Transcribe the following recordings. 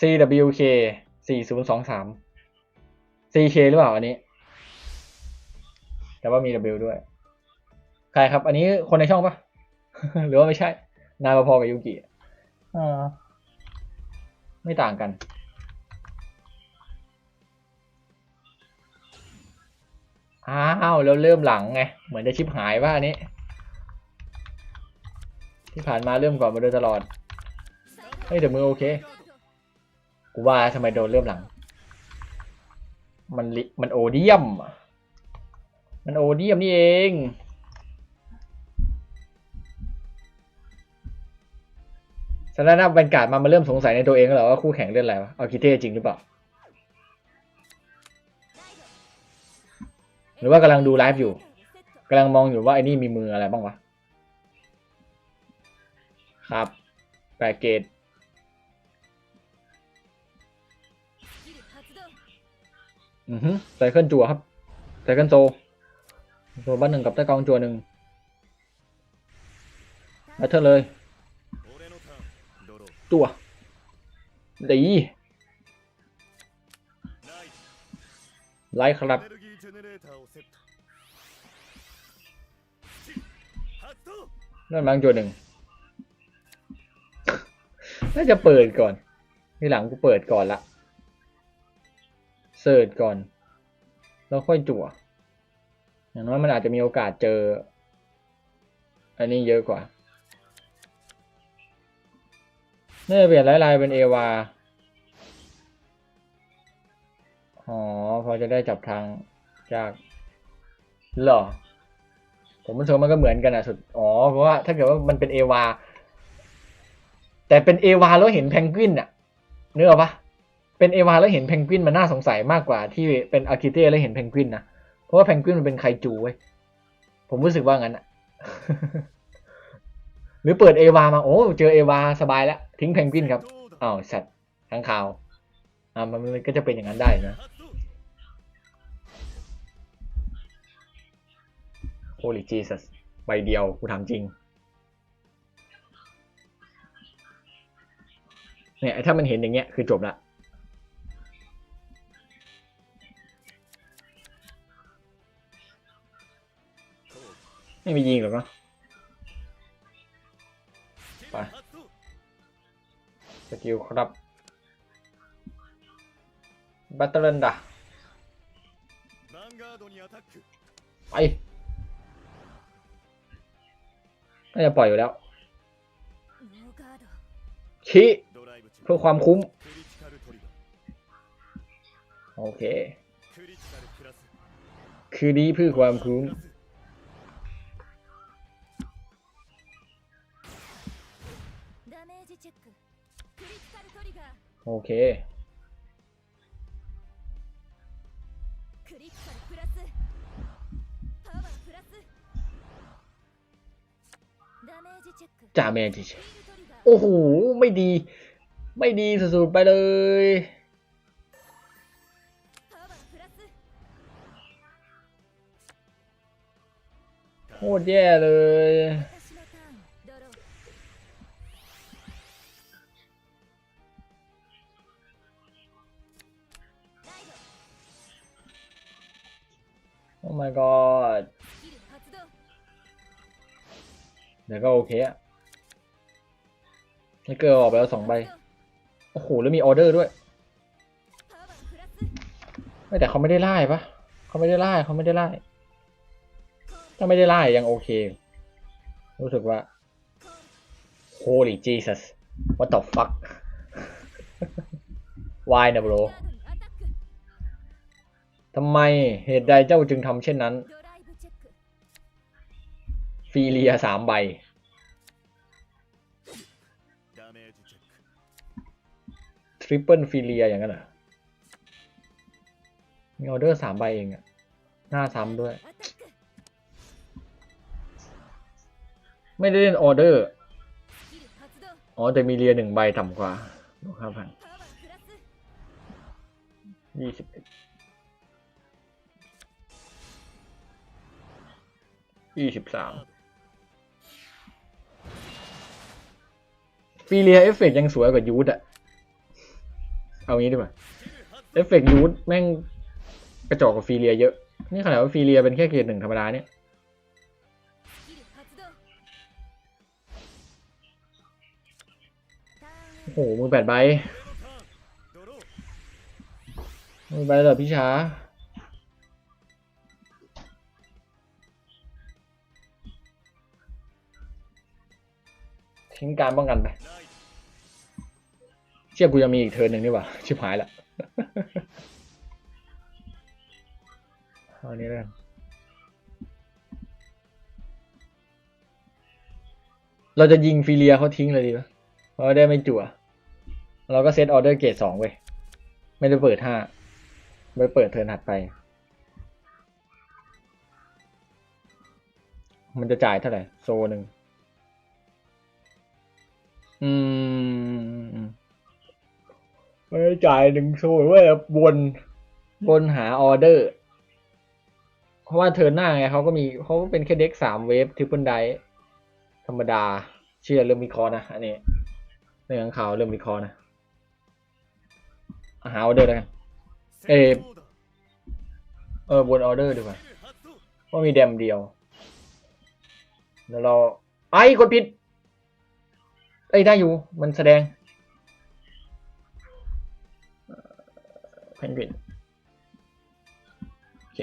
CWK สี่ศูนย์สองสาม CK หรือเปล่าอันนี้ แต่ว่ามี W ด้วย ใครครับ อันนี้คนในช่องปะหรือว่าไม่ใช่ นายพอกับยูกิอ่าไม่ต่างกันอ้าวแล้วเริ่มหลังไง เหมือนจะชิบหายว่าอันนี้ ที่ผ่านมาเริ่มก่อนมาโดยตลอด เฮ้ยแต่มือโอเค กูว่าทำไมโดนเริ่มหลัง มันมันโอเดียม มันโอเดียมนี่เองฉะนั้นนะบรรยากาศมามาเริ่มสงสัยในตัวเองแล้วเหรอว่าคู่แข่งเล่นอะไรวะ เอาคิเท่จริงหรือเปล่า หรือว่ากำลังดูไลฟ์อยู่กำลังมองอยู่ว่าไอ้นี่มีมืออะไรบ้างวะ ครับแปดเกต อือฮึใส่เคลื่อนจั่วครับใส่เคลื่อนโซโซบ้านหนึ่งกับใต้กองจั่วหนึ่งแบทเทิลเลยตัวดีไลค์ครับนั่นบางจุวหนึ่ง น่าจะเปิดก่อน ที่หลังกูเปิดก่อนละ สิร์ชก่อน แล้วค่อยจั่ว อย่างน้อยมันอาจจะมีโอกาสเจอ อันนี้เยอะกว่าน่าจะเปลี่ยนลน์ไลน์เป็นเอวาอ๋อ พอจะได้จับทางจากหรอ ผมรู้สึกมันก็เหมือนกันอะสุด อ๋อ เพราะว่าถ้าเกิดว่ามันเป็นเอวา แต่เป็นเอวาแล้วเห็นแพนกวินอะเนื้อปะ เป็นเอวาแล้วเห็นเพนกวินมันน่าสงสัยมากกว่าที่เป็นอาร์คิเต้แล้วเห็นเพนกวินนะเพราะว่าเพนกวินมันเป็นไคจูเว้ยผมรู้สึกว่างั้นอะหรือเปิดเอวามาโอ้เจอเอวาสบายแล้วทิ้งเพนกวินครับอ้าวสัตว์ทั้งข่าวอ่ามันก็จะเป็นอย่างนั้นได้นะโอลิจิสสใบเดียวกูถามจริงเนี่ยถ้ามันเห็นอย่างเงี้ยคือจบละ ไม่มียิงหรอกเนาะไปสกิลครับบัตเตอร์เลนดะไปน่าจะปล่อยอยู่แล้วชี้เพื่อความคุ้ม โอเค คือดีเพื่อความคุ้ม โอเค จ่าแมนจิโอ้โห ไม่ดี ไม่ดีสุดๆไปเลย โคตรแย่เลย โอ้ my god เดี๋ยวก็โอเคอะไทเกอออกไปแล้วสองใบ โอ้โห แล้วมีออเดอร์ด้วย ไม่แต่เขาไม่ได้ไล่ปะเขาไม่ได้ไล่เขาไม่ได้ไล่ถ้าไม่ได้ไล่ยังโอเค รู้สึกว่า Holy Jesus what the fuck Why นะ bro ทำไมเหตุใดเจ้าจึงทำเช่นนั้น ฟีเลียสามใบ ทริปเปิลฟีเลียอย่างนั้นเหรอมีออเดอร์สามใบเองอะหน้าซ้ำด้วย ไม่ได้เล่นออเดอร์ อ๋อ แต่มีเลียหนึ่งใบต่ำกว่าห้าพันยี่สิบเอ็ด ยี่สิบสามฟีเลียเอฟเฟกยังสวยกว่ายูดอะเอางี้ดีกว่าเอฟเฟกยูดแม่งกระจอกกว่าฟีเลียเยอะ นี่ขนาดว่าฟีเลียเป็นแค่เกรดหนึ่งธรรมดาเนี่ยโอ้โหมือแปดใบมือใบเหรอพี่ช้า ทิ้งการป้องกันไป เชี่ยกูยังมีอีกเทิร์นหนึ่งนี่หว่า ชิบหายละเอาอันนี้แล้วกันเราจะยิงฟีเลียเขาทิ้งเลยดีปะเพราะได้ไม่จั่ว เราก็เซตออเดอร์เกรดสองเว้ย ไม่ได้เปิดห้าไม่เปิดเทิร์นถัดไป มันจะจ่ายเท่าไหร่ โซหนึ่งืมไม่จ่ายหนึ่งศูนย์เว้ยวนวนหาออเดอร์ เพราะว่าเธอหน้าไงเขาก็มีเขาก็เป็นแค่เด็กสามเวฟทริปเปิลไดธรรมดา เชื่อเริ่มมีคอนะ อันนี้เรื่งข่าวเริ่มมีคอนะ หาออเดอร์แล้วกันเอเออบนออเดอร์ดีกว่าเพราะมีเดมเดียว แล้วเราไอ้กดผิด อ้ยได้อยู่ มันแสดงเพนกวินโอเค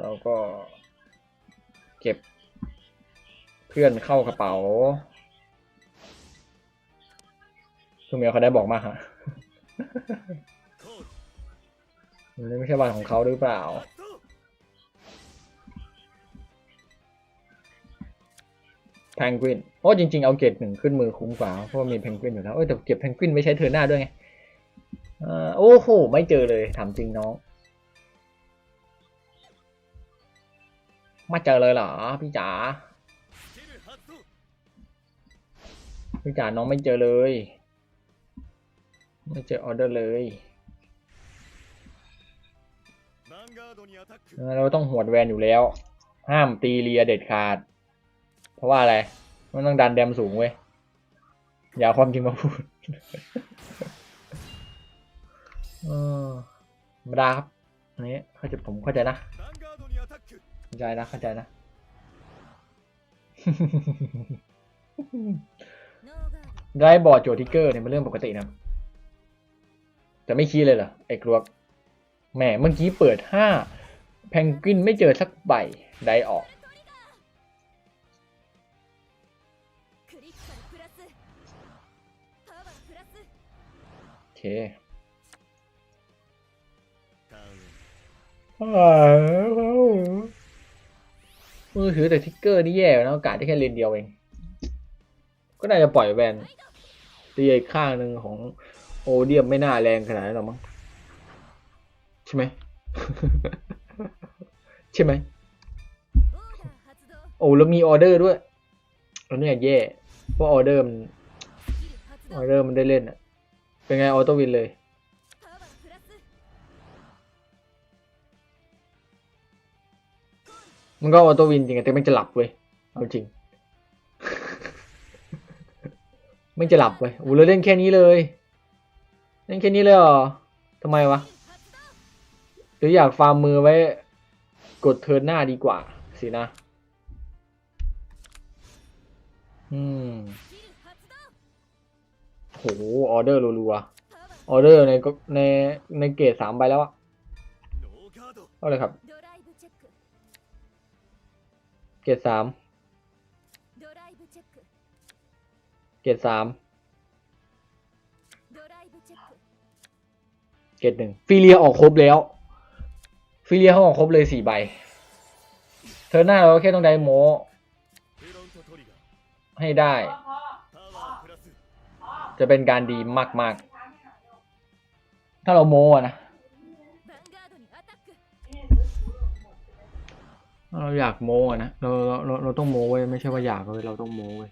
เราก็เก็บเพื่อนเข้ากระเป๋าคุณเมียเขาได้บอกมากฮะมันไม่ใช่วันของเขาหรือเปล่า แพนกวินโอ้จริง ๆ เอาเกรดหนึ่งขึ้นมือคุ้มกว่าเพราะมีแพนกวินอยู่แล้วเอ้แต่เก็บแพนกวินไม่ใช้เทอร์หน้าด้วยไงโอ้โห ไม่เจอเลยถามจริงน้องมาเจอเลยเหรอพี่จ๋าพี่จ๋าน้องไม่เจอเลย ไม่เจอออเดอร์เลยเราต้องหวดแวนอยู่แล้ว ห้ามตีเรียเด็ดขาด เพราะว่าอะไร มันต้องดันแดมสูงเว้ย อย่าความจริงมาพูดธรรมดาครับอันนี้เข้าใจผมเข้าใจนะ เข้าใจนะ เข้าใจนะ ได้บอดโจทิกเกอร์เนี่ยเป็นเรื่องปกตินะจะไม่คีเลยเหรอไอ้กลวแหมเมื่อกี้เปิดห้าแพงกินไม่เจอสักใบได้ออก クリティカルプラスパワープラス โอเค ターン มือถือแต่ทิกเกอร์นี่แย่นะโอกาสได้แค่เลนเดียวเอง ก็น่าจะปล่อยแวนตีอีกข้างหนึ่งของโอเดียมไม่น่าแรงขนาดนั้นหรอกมั้งใช่ไหม ใช่ไหม オーダー発動 โอ้แล้วมีออเดอร์ด้วยแล้วเนี่ยแย่ พราะออเดอร์มันออเดอร์มันได้เล่นอะเป็นไงออโต้วินเลยมันก็ออโต้วินจริงแต่ไม่จะหลับเว้ยเอาจริงไม่จะหลับเว้ยอู้เราเล่นแค่นี้เลย เล่นแค่นี้เลยเหรอทำไมวะหรืออยากฟาร์มมือไว้ กดเทิร์นหน้าดีกว่าสินะ อืโหออเดอร์รัวๆออเดอร์ในในในเกรดสามใบแล้วอะเอะไรครับ เกรดสามเกรดสามเกรดหนึ่งฟิเลียออกครบแล้ว ฟิเลียเขาออกครบเลยสี่ใบ เธอหน้าเราแค่ต้องได้โม ให้ได้ จะเป็นการดีมาก ๆ ถ้าเราโมนะเราอยากโมนะเราเราเราต้องโมเว้ไม่ใช่ว่าอยากเลยเราต้องโมไว้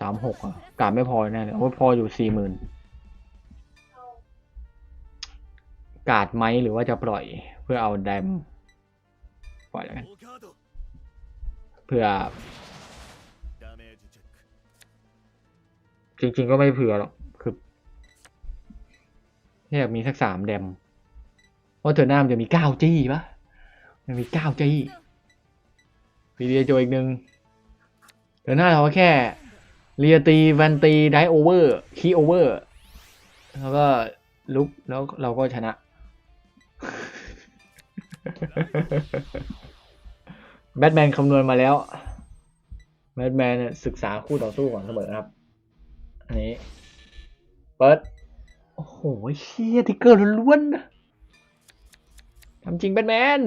สามหกอะกาดไม่พอแน่เลยว่าพออยู่สี่หมื่นกาดไหมหรือว่าจะปล่อยเพื่อเอาแดมปล่อยแล้วกันเพื่อ จริง ๆ ก็ไม่เผื่อหรอกคือแค่อยากมีสักสามแดมเพราะเธอหน้ามันจะมีเก้าจี้ปะมันมีเก้าจี้ฟีเดียโจอีกหนึ่งเธอหน้าเราแค่เรียตีแวนตีไดโอเวอร์คีโอเวอร์แล้วก็ลุกแล้วเราก็ชนะ แบทแมนคำนวณมาแล้ว แบทแมนศึกษาคู่ต่อสู้ก่อนเสมอครับ อันนี้เปิดโอ้โหเชียทิกเกอร์ล้วนๆทำจริงแบทแมน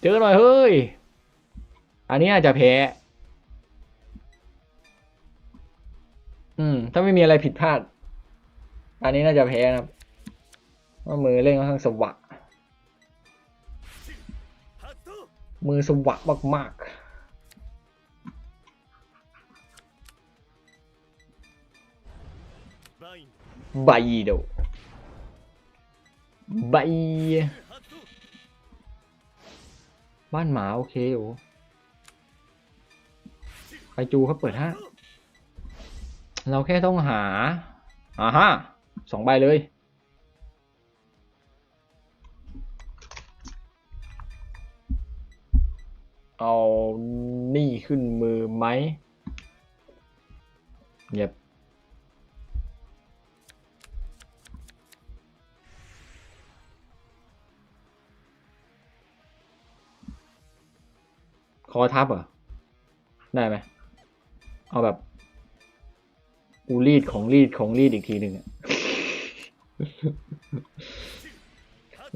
เจอหน่อยเฮ้ย อันนี้อาจจะแพ้ อืม ถ้าไม่มีอะไรผิดพลาด อันนี้น่าจะแพ้นะครับว่ามือเล่นค่อนข้างสวะ มือสวะมากๆ บายโดบายบ้านหมาโอเคโอ้ไปจูเขาเปิดฮะเราแค่ต้องหาอ่าฮะสองใบเลย เอานี่ขึ้นมือไหมเงียบ คอทับเหรอ ได้ไหม เอาแบบกูรีดของรีดของรีดอีกทีหนึ่งอะ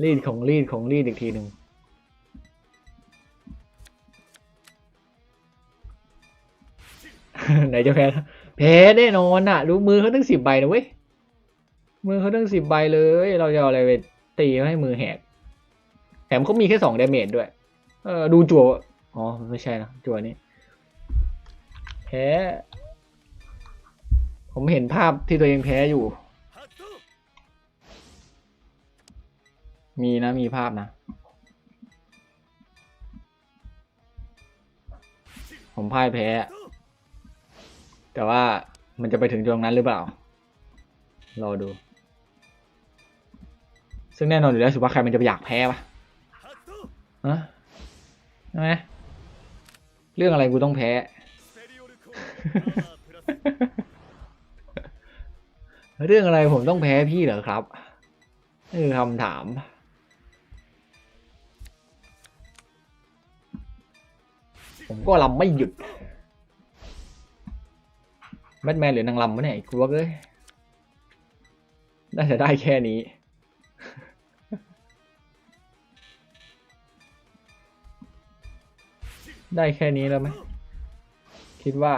รีดของรีดของรีดอีกทีหนึ่งไหนจะแพ้นะแพ้แน่นอนอะ รู้มือเขาตั้งสิบใบนะเว้ย มือเขาตั้งสิบใบเลย เราจะเอาอะไรไปตีเขาให้มือแหกแถมเขามีแค่สองดาเมจด้วย เออดูจั่ว อ๋อ ไม่ใช่นะจั่วนี้แพ้ ผมเห็นภาพที่ตัวเองแพ้อยู่ มีนะ มีภาพนะ ผมพ่ายแพ้ แต่ว่ามันจะไปถึงตรงนั้นหรือเปล่า รอดู ซึ่งแน่นอนอยู่แล้วสุภาใครมันจะอยากแพ้ป่ะฮะใช่ไหม เรื่องอะไรกูต้องแพ้ เรื่องอะไรผมต้องแพ้พี่เหรอครับนี่คือคำถาม ผมก็ลำไม่หยุด แบทแมนหรือนางลำวะเนี่ยไอ้กลัวเลย น่าจะได้แค่นี้ ได้แค่นี้แล้วไหมคิดว่า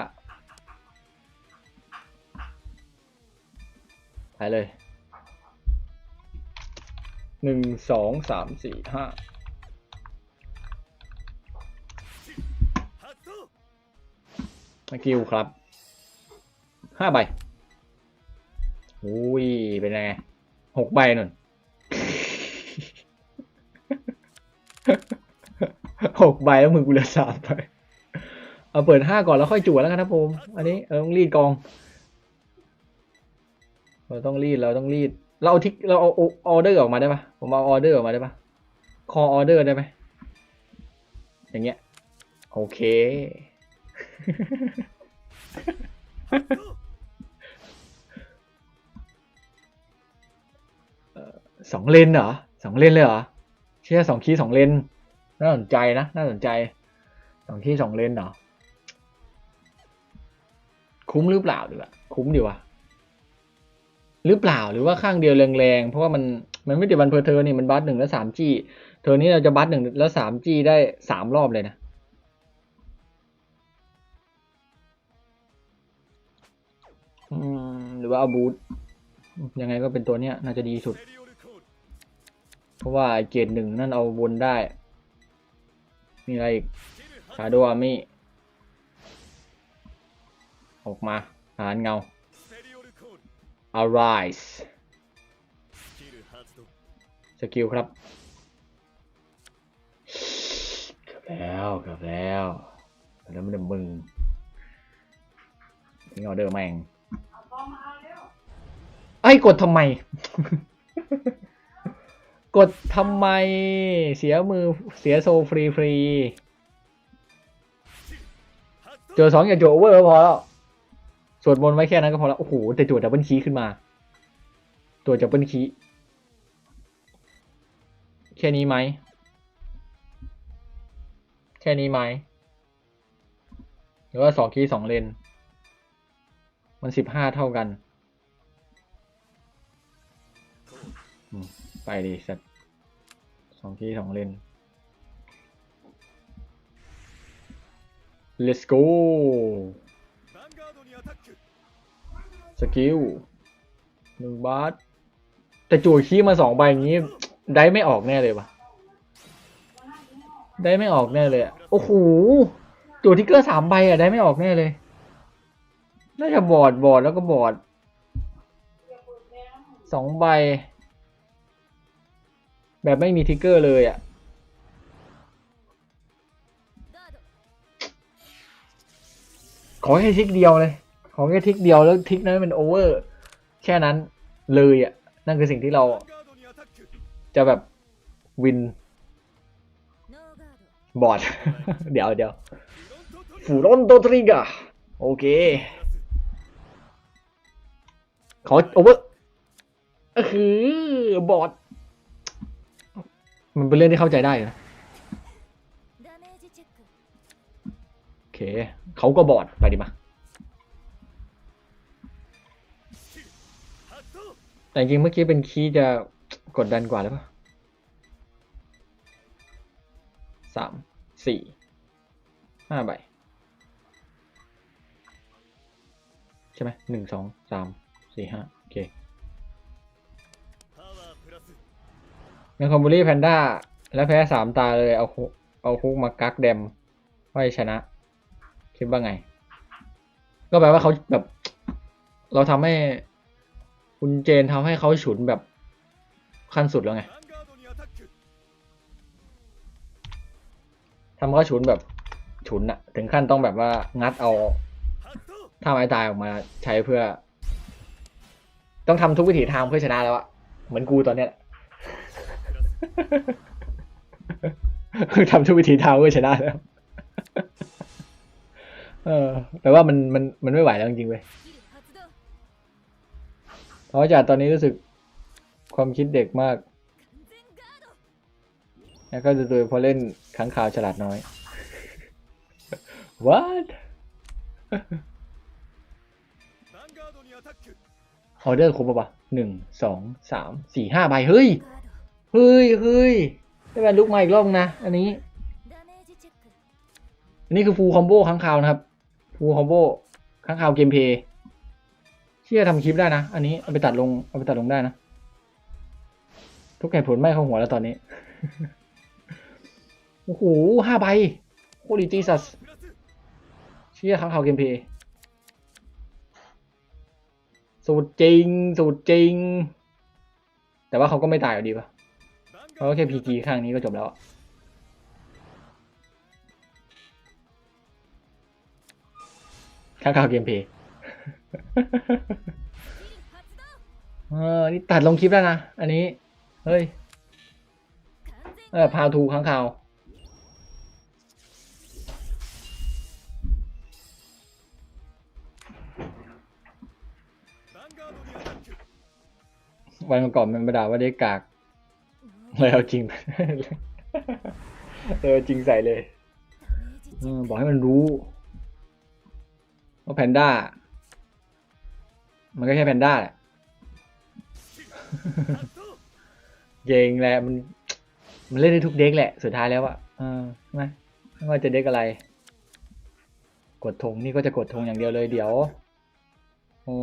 ไปเลย หนึ่งสองสามสี่ห้า発動มากิวครับ ห้าใบอุ้ย เป็นไงหกใบนน หกใบแล้วมือกูเหลือสามใบเอาเปิดห้าก่อนแล้วค่อยจั่วแล้วกันนะผมอันนี้เออต้องรีดกอง เราต้องรีดเราต้องรีด เราเอาทิกเราเอาออเดอร์ออกมาได้ปะผมเอาออเดอร์ออกมาได้ปะคอออเดอร์ได้ไหมอย่างเงี้ยโอเค สองเลนเหรอสองเลนเลยเหรอเชื่อสองคีสองเลน น่าสนใจนะ น่าสนใจสองที่สองเลนเนาะคุ้มหรือเปล่าดีวะคุ้มดีวะหรือเปล่าหรือว่าข้างเดียวแรงๆ เพราะว่ามันมันไม่ติดวันเพอเธอนี่มันบัสหนึ่งแล้วสามจี้เธอนี้เราจะบัสหนึ่งแล้วสามจี้ได้สามรอบเลยนะหรือว่าเอาบูทยังไงก็เป็นตัวเนี้ยน่าจะดีสุด เพราะว่าเกรดหนึ่งนั่นเอาวนได้ มีอะไรอีกชาโดอามิออกมาหานเงา arise สกิลครับกือบแล้วกือบแล้วแล้วมันมึงเงาเดอร์แม่งไอ้กดทำไม กดทำไมเสียมือเสียโซฟรีฟรีเจอสองอย่าโจโอเวอร์พอแล้วสวดมนต์ไว้แค่นั้นก็พอแล้ว โอ้โห แต่จวดดับเบิลคีขึ้นมา ตัวดับเบิลคีแค่นี้ไหม แค่นี้ไหม หรือว่าสองคีสองเลน มันสิบห้าเท่ากัน ไปดิสัตว์ องที่สองเลน let's go สกิลหนึ่งบาสแต่จู่ขี้มาสองใบอย่างี้ ได้ไม่ออกแน่เลยปะได้ไม่ออกแน่เลยโอ้โหจู่ทิกเกอร์สามใบอะได้ไม่ออกแน่เลย น่าจะบอดบอดแล้วก็บอดสองใบ แบบไม่มีทิกเกอร์เลยอะ่ะ ขอแค่ทิกเดียวเลย ขอแค่ทิกเดียวแล้วทิกนั้นเป็นโอเวอร์ แค่นั้นเลยอะ่ะ นั่นคือสิ่งที่เราจะแบบวินบอดเดี๋ยวเดี๋ยวฟูรอนโตทริกะโอเค ขอโอเวอร์ก็คือบอด มันเป็นเรื่องที่เข้าใจได้นะโอเคเขาก็บอดไปดิมา แต่จริงเมื่อกี้เป็นคีย์จะกดดันกว่าหรือเปล่าสามสี่ห้าใบใช่ไหมหนึ่งสองสามสี่ห้าโอเค นัคอมบูรี่แพนด้า แล้วแพ้สามตาเลยเอาคุกเอาคุกมากักเดมไม่ชนะ คิดว่าไง ก็แปลว่าเขาแบบ เราทำให้ คุณเจนทำให้เขาฉุนแบบขั้นสุดแล้วไงทำเขาฉุนแบบฉุนอะถึงขั้นต้องแบบว่างัดเอาท่าไม้ตายออกมาใช้เพื่อ ต้องทำทุกวิถีทางเพื่อชนะแล้วอะเหมือนกูตอนเนี้ย คือทำทุกวิธีทางเพื่อชนะแล้ว เออแต่ว่ามันมันมันไม่ไหวแล้วจริงๆเว้ยเพราะจากตอนนี้รู้สึกความคิดเด็กมาก แล้วก็โดยพอเล่นขังข่าวฉลาดน้อย what ออเดอร์ครบปะหนึ่งสองสามสี่ห้าใบเฮ้ย เฮ้ยเฮ้ยได้แวนลุกมาอีกรอบนะ อันนี้ อันนี้คือฟูลคอมโบครั้างคาวนะครับฟูลคอมโบครั้างคาวเกมเพย์เชื่อทำคลิปได้นะ อันนี้เอาไปตัดลงเอาไปตัดลงได้นะ ทุกแก่ผลไม่เข้าหัวแล้วตอนนี้ โอ้โหห้าใบโคตรดีสัสเชื่อครั้างคาวเกมเพย์สูตรจริง สูตรจริง แต่ว่าเขาก็ไม่ตายอยู่ดีปะ เพราะแค่พีจีข้างนี้ก็จบแล้วข้างข่าวเกมเพย์เออ นี่ตัดลงคลิปแล้วนะ อันนี้ เฮ้ย เออ พาวทูข้างข่าววันก่อนมันมาด่าว่าได้กาก เลยเอาจริง เลยอจริงใส่เลยอบอกให้มันรู้ว่าแพนด้า มันก็แค่แพนด้าแหละ เก่งแหละมัน มันเล่นได้ทุกเด็กแหละ สุดท้ายแล้วอะอใช่ไหมไม่ว่าจะเด็กอะไร กดธงนี่ก็จะกดธงอย่างเดียวเลยเดี๋ยว โอ้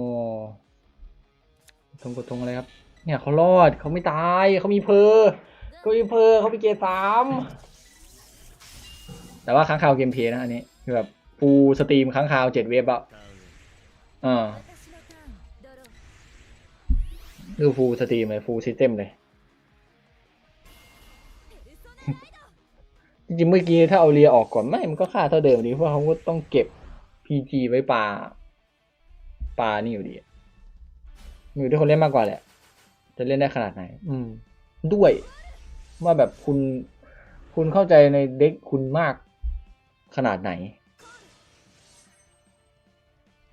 ธงกดธงอะไรครับ เนี่ยเขารอดเขาไม่ตายเขามีเพอเขามีเพอเขาไปเกสามแต่ว่าค้างคาวเกมเพย์นะอันนี้คือแบบฟูสตรีมค้างคาวเจ็ดเวฟอะอ่าคือฟูสตรีมเลยฟูซิสเต็มเลยจริงเมื่อกี้ถ้าเอาเรียออกก่อนไม่มันก็ค่าเท่าเดิมดีเพราะเขาก็ต้องเก็บพีจีไว้ปลาปลานี่อยู่ดีอยู่ที่คนเล่นมากกว่าแหละ จะเล่นได้ขนาดไหน อืม ด้วยว่าแบบคุณคุณเข้าใจในเด็กคุณมากขนาดไหน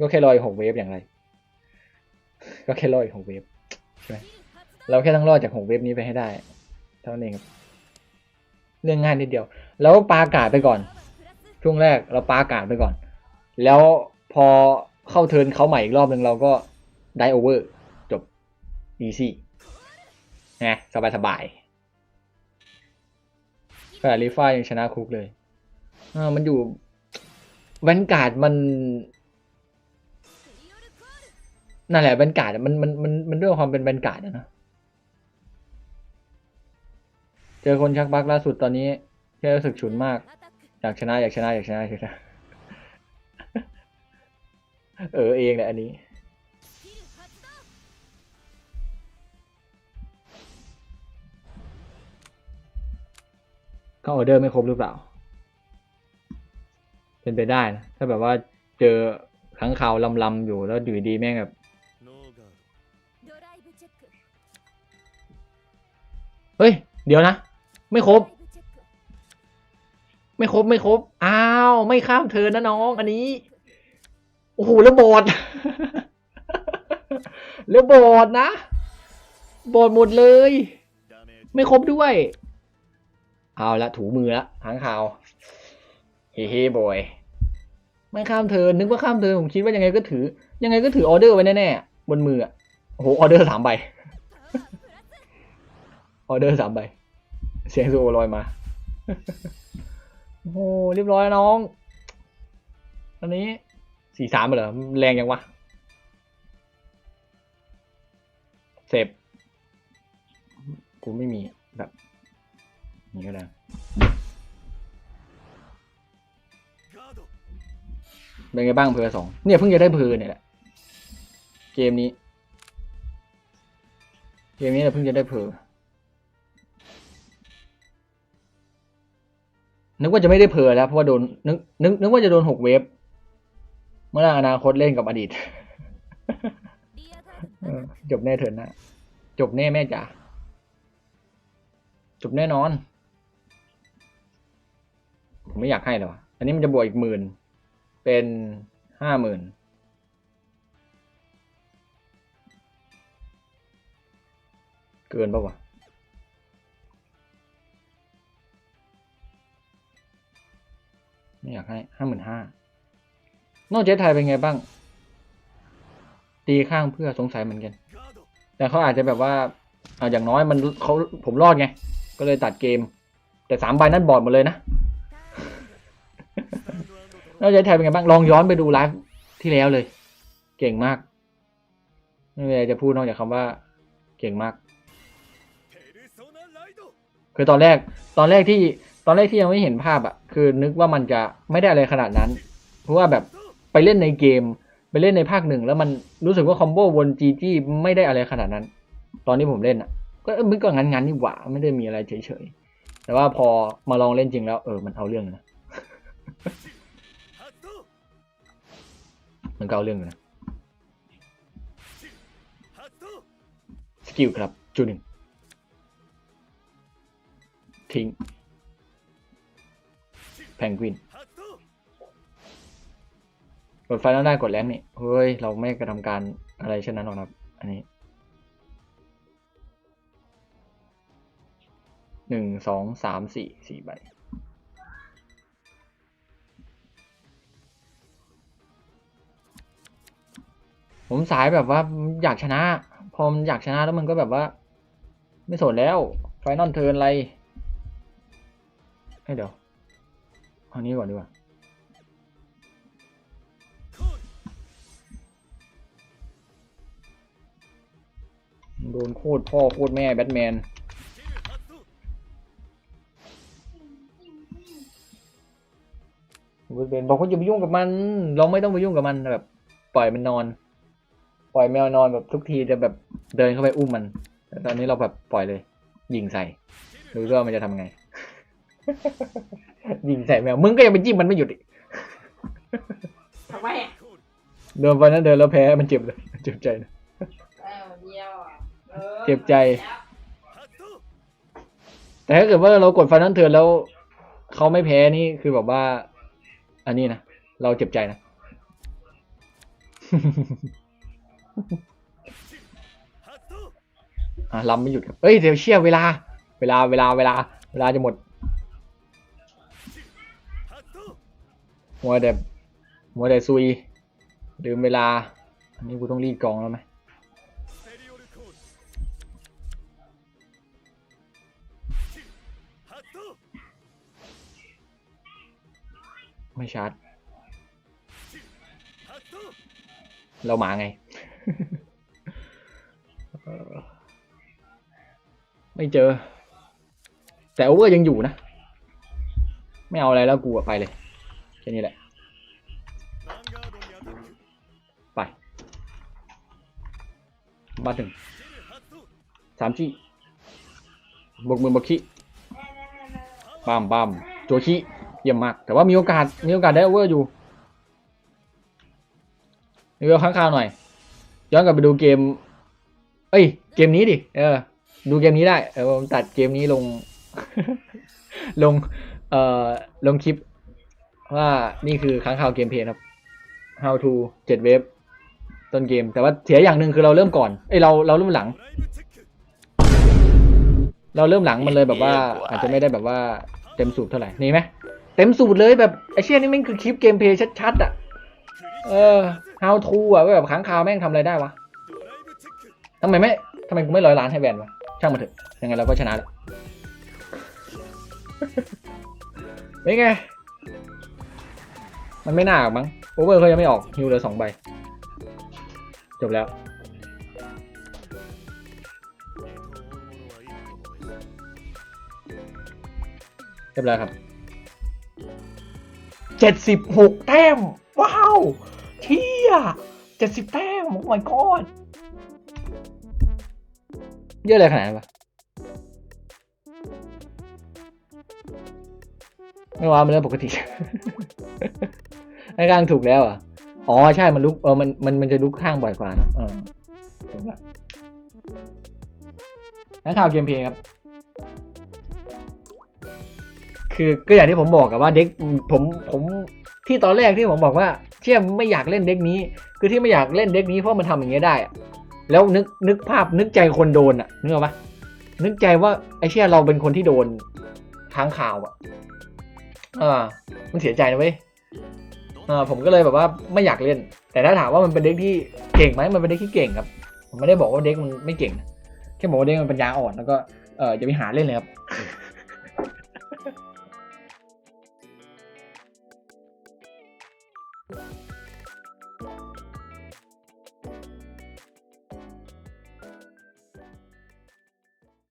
ก็แค่รออีกหกเวฟอย่างไร ก็แค่รออีกหกเวฟใช่ไหมเราแค่ต้องรอดจากหกเวฟนี้ไปให้ได้ เท่านั้นเองครับเรื่องง่ายนิดเดียว แล้วปาอากาศไปก่อน ช่วงแรกเราปาอากาศไปก่อน แล้วพอเข้าเทิร์นเขาใหม่อีกรอบหนึ่งเราก็ได้โอเวอร์จบอีซี่ นะสบายสบายๆขนาดรีฟายังชนะคุกเลยอ่ามันอยู่แวนการ์ดมันนั่นแหละแวนการ์ดมันมันมันมันด้วยความเป็นแวนการ์ดนะเจอคนชักบักล่าสุดตอนนี้แค่รู้สึกฉุนมาก อยากชนะอยากชนะอยากชนะอยากชนะเออเองแหละอันนี้ ก็ออเดอร์ไม่ครบหรือเปล่า เป็นไปได้นะถ้าแบบว่าเจอขังข่าวลำๆอยู่แล้วอยู่ดีแม่งแบบเฮ้ย เดี๋ยวนะ ไม่ครบ ไม่ครบไม่ครบอ้าว ไม่ข้ามเธอนะน้องอันนี้โอ้โหแล้วบอดแล้วบอดนะ บอดหมดเลย ไม่ครบด้วย เอาละถูมือละทางข่าวเฮ้เฮ้บอยไม่ข้ามเธอนึกว่าข้ามเธอผมคิดว่ายังไงก็ถือ ยังไงก็ถือออเดอร์ไว้แน่ๆบนมืออะโอ้โหออเดอร์สามใบออเดอร์สามใบเสียงซูโอลอยมาโอ้เรียบร้อยน้องอันนี้สี่สามเหรอแรงยังวะเสพกูไม่มีแบบ นี่ก็ได้เป็นไงบ้างเพอสองเนี่ยเพิ่งจะได้เพอเนี่ยแหละเกมนี้ เกมนี้เราเพิ่งจะได้เพอนึกว่าจะไม่ได้เพอแล้วเพราะว่าโดนนึกนึกนึกว่าจะโดนหกเวฟเมื่ออนาคตเล่นกับอดีตจบแน่เถินนะจบแน่แม่จ๋าจบแน่นอน ผมไม่อยากให้หรอกอันนี้มันจะบวกอีกหมื่นเป็นห้าหมื่นเกินปะวะไม่อยากให้ห้าหมื่นห้านอกเจ๊ไทยเป็นไงบ้าง ตีข้างเพื่อสงสัยเหมือนกัน แต่เขาอาจจะแบบว่าอาอย่างน้อยมันเขาผมรอดไง ก็เลยตัดเกม แต่สามใบนั้นบอดหมดเลยนะ น่าจะไทยเป็นไงบ้างลองย้อนไปดูไลฟ์ที่แล้วเลย เก่งมากไม่มีอไจะพูดนอกจากคำว่า เก่งมาก คือตอนแรก ตอนแรกที่ตอนแรกที่ยังไม่เห็นภาพอะ คือนึกว่ามันจะไม่ได้อะไรขนาดนั้น เพราะว่าแบบไปเล่นในเกม ไปเล่นในภาคหนึ่งแล้วมันรู้สึกว่าคอมโบวนจีจี้ไม่ได้อะไรขนาดนั้น ตอนนี้ผมเล่นอะ ก็มันก็งันงันนี่หว่าไม่ได้มีอะไรเฉยๆแต่ว่าพอมาลองเล่นจริงแล้ว เออมันเอาเรื่องนะ มันก็เอาเรื่องอยนะ สกิลครับจุดหนึ่งทิ้งแพงกวินกดไฟแล้วได้กดแล้งนี่ เฮ้ย เราไม่กระทำการอะไรเช่นนั้นหรอกครับ อันนี้หนึ่งสองสามสี่สี่ใบ ผมสายแบบว่าอยากชนะ พอมอยากชนะแล้วมันก็แบบว่า ไม่สนแล้วไฟนอลเทิร์นอะไรให้เดี๋ยวเอานี้ก่อนดีกว่าโดนโคตรพ่อโคตรแม่แบทแมนเบนบอกว่าอย่าไปยุ่งกับมัน เราไม่ต้องไปยุ่งกับมันแบบ ปล่อยมันนอน ปล่อยแมวนอนแบบทุกทีจะแบบเดินเข้าไปอุ้มมันแต่ตอนนี้เราแบบปล่อยเลย ยิงใส่ดูด้วยมันจะทำไง ยิงใส่แมวมึงก็ยังไปจิ้มมันไม่หยุดอีกทำไมเดินไปนั้นเดินแล้วแพ้มันเจ็บเลยเจ็บใจนะเจ็บใจ แต่ถ้าเกิดว่าเรากดฟันนั้นเถือนแล้วเขาไม่แพ้นี่คือแบบว่า อันนี้นะเราเจ็บใจนะ อะลำไม่หยุดเอ้ยเดี๋ยวเชียเวลา เวลาเวลาเวลา เวลาจะหมดมัวแต่มัวแต่ซุยลืมเวลา อันนี้กูต้องรีบกองแล้วไหมไม่ชัด เราหมาไง ไม่เจอ แต่โอเวอร์ยังอยู่นะ ไม่เอาอะไรแล้วกูไปเลยแค่นี้แหละไปมาถึงสามจีบวกมือบวกขี้บามบามโจขี้เยี่ยมมาก แต่ว่ามีโอกาสมีโอกาสได้โอเวอร์อยู่เดี๋ยวข้างคาวหน่อย ย้อนกลับไปดูเกม เอ้ย เกมนี้ดิ เออ ดูเกมนี้ได้ เออผมตัดเกมนี้ลง ลง เอ่อ ลงคลิป ว่านี่คือค้างคาวเกมเพย์ครับ how to เจ็ดเวฟต้นเกม แต่ว่าเสียอย่างหนึ่งคือเราเริ่มก่อน เอ้ยเราเราเริ่มหลัง เราเริ่มหลังมันเลยแบบว่า อาจจะไม่ได้แบบว่าเต็มสูบเท่าไหร่ นี่ไหมเต็มสูบเลยแบบไอเชี่ยนี่มันคือคลิปเกมเพย์ชัดๆอะ เออ how to อะแบบค้างคาวแม่งทำอะไรได้วะทำไมไม่ทำไมกูไม่ร้อยล้านให้แบนวะช่างมันเถอะยังไงเราก็ชนะแล้วไม่ไง มันไม่น่าออกมั้งโอเวอร์เคยยังไม่ออกฮิวเลยสองใบ จบแล้ว เรียบร้อยครับ 76 แต้ม ว้าว เที่ยเจ็ดสิบแต้มโอ้ my god เยอะเลยขนาดนั้นปะไม่ว่ามันเรื่องปกติ ไอ้กลางถูกแล้วอะ อ๋อใช่ มันลุก เออ มัน มัน มันจะลุกข้างบ่อยกว่านอะเออถูกละนักข่าวเกมเพลย์ครับ คือก็อย่างที่ผมบอกอะว่าเด็กผม ผม ที่ตอนแรกที่ผมบอกว่า เชี่ยไม่อยากเล่นเด็กนี้ คือที่ไม่อยากเล่นเด็กนี้เพราะมันทำอย่างเงี้ยได้ แล้วนึกนึกภาพนึกใจคนโดนอะนึกออกปะนึกใจว่าไอ้เชี่ยเราเป็นคนที่โดนค้างข่าวอะอ่ามันเสียใจนะเว้ยอ่าผมก็เลยแบบว่าไม่อยากเล่น แต่ถ้าถามว่ามันเป็นเด็กที่เก่งไหมมันเป็นเด็กที่เก่งครับ ผมไม่ได้บอกว่าเด็กมันไม่เก่งแค่บอกว่าเด็กมันปัญญาอ่อนแล้วก็เออจะไปหาเล่นเลยครับ